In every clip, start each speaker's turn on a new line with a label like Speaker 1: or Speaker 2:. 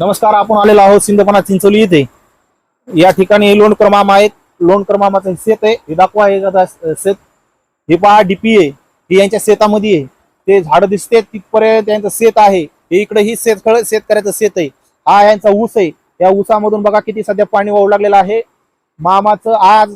Speaker 1: नमस्कार आपण आलेलो आहोत सिंधपणा चिंचोली येथे या ठिकाणी लोणकर मामा आहेत. लोण क्रमामाचं शेत आहे. हे दाखवा हे शेत. हे पहा डीपी आहे. हे यांच्या शेतामध्ये आहे. ते झाड दिसते तिथपर्यंत यांचं शेत आहे. हे इकडे ही शेत शेतकऱ्याचं शेत आहे. हा यांचा ऊस आहे. या ऊसामधून बघा किती सध्या पाणी वाहू लागलेलं आहे. मामाचं आज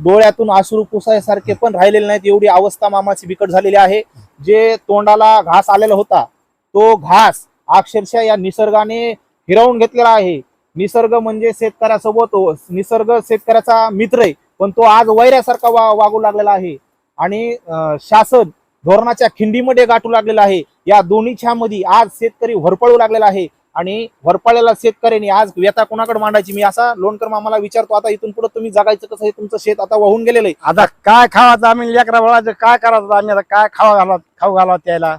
Speaker 1: डोळ्यातून अश्रू पुसायसारखे पण राहिलेले नाहीत. एवढी अवस्था मामाची बिकट झालेली आहे. जे तोंडाला घास आलेला होता तो घास अक्षरशः या निसर्गाने हिरावून घेतलेला आहे. निसर्ग म्हणजे शेतकऱ्यासोबत निसर्ग शेतकऱ्याचा मित्र आहे पण तो आज वैऱ्यासारखा वा वागू लागलेला आहे. आणि शासन धोरणाच्या खिंडीमध्ये गाठू लागलेला आहे. या दोन्हीच्या मध्ये आज शेतकरी होरपळू लागलेला आहे. आणि भरपळलेला शेतकऱ्यांनी आज व्यथा कोणाकडे मांडायची मी असा लोणकर मामाला विचारतो आता इथून पुढे तुम्ही जगायचं कसं हे तुमचं शेत आता वाहून गेलेलं आहे.
Speaker 2: आता काय खावायचं आम्ही? लेकरा बाळाचं काय करायचं आम्ही? आता काय खावा घालत खाऊ घालावं त्याला?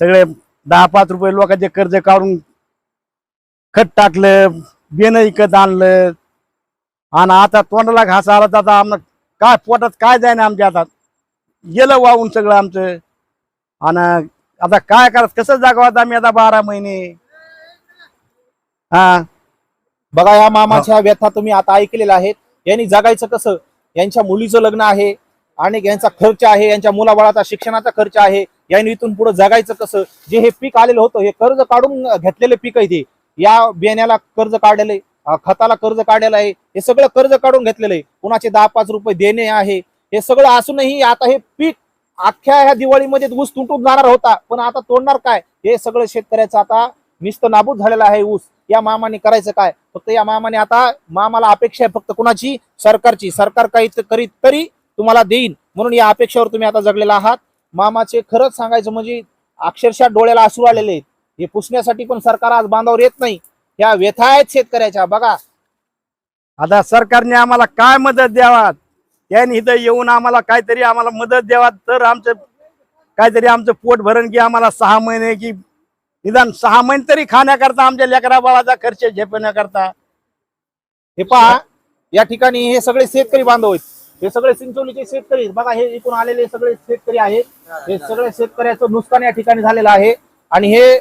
Speaker 2: सगळे दहा पाच रुपये लोकांचे कर्ज काढून खत टाकलं बेन इकत आणलं. आणि आता तोंडाला घास आला तर आता आम्हाला काय पोटात काय जाय ना आमच्या हातात. गेलं वाहून सगळं आमचं. आणि आता काय करत कसं जागावत आम्ही आता बारा महिने? हा?
Speaker 1: बघा या मामाच्या व्यथा तुम्ही आता ऐकलेल्या आहेत. यांनी जगायचं कसं? यांच्या मुलीचं लग्न आहे आणि यांचा खर्च आहे यांच्या मुलाबाळाचा शिक्षणाचा खर्च आहे. यांनी इथून पुढे जगायचं कसं? जे हे पीक आलेलं होतं हे कर्ज काढून घेतलेले पीक आहे ते. या बियाण्याला कर्ज काढलेलं आहे खताला कर्ज काढलेलं आहे हे सगळं कर्ज काढून घेतलेलं आहे. कुणाचे दहा पाच रुपये देणे आहे हे सगळं असूनही आता हे पीक अख्ख्या ह्या दिवाळीमध्ये ऊस तुटून जाणार होता पण आता तोडणार काय? हे सगळं शेतकऱ्याचं आता निस्त नाबूद झालेला आहे ऊस. या मामाने करायचं काय? फक्त या मामाने आता मामाला अपेक्षा आहे फक्त कुणाची? सरकारची. सरकार काही करीत तरी तुम्हाला देईन. म्हणून या अपेक्षेवर तुम्ही आता जगलेला आहात. मामाचे खरंच सांगायचं म्हणजे अक्षरशः डोळ्याला आसू आलेले आहेत. हे पुसण्यासाठी पण सरकार आज बांधावर येत नाही. या व्यथा आहेत शेतकऱ्याच्या. बघा.
Speaker 2: आता सरकारने आम्हाला काय मदत द्यावा त्यांनी इथं येऊन आम्हाला काहीतरी आम्हाला मदत द्यावा तर आमचं काहीतरी आमचं पोट भरण की आम्हाला सहा महिने की निदान सहा महिने तरी खाण्याकरता आमच्या लेकरा बाळाचा खर्च झेपण्याकरता.
Speaker 1: हे पहा. या ठिकाणी हे सगळे शेतकरी बांधव आहेत. हे सगळे चिंचोलीचे शेतकरी बघा हे इकडून आलेले सगळे शेतकरी आहेत. हे सगळे शेतकऱ्याचं नुकसान या ठिकाणी झालेलं आहे. आणि हे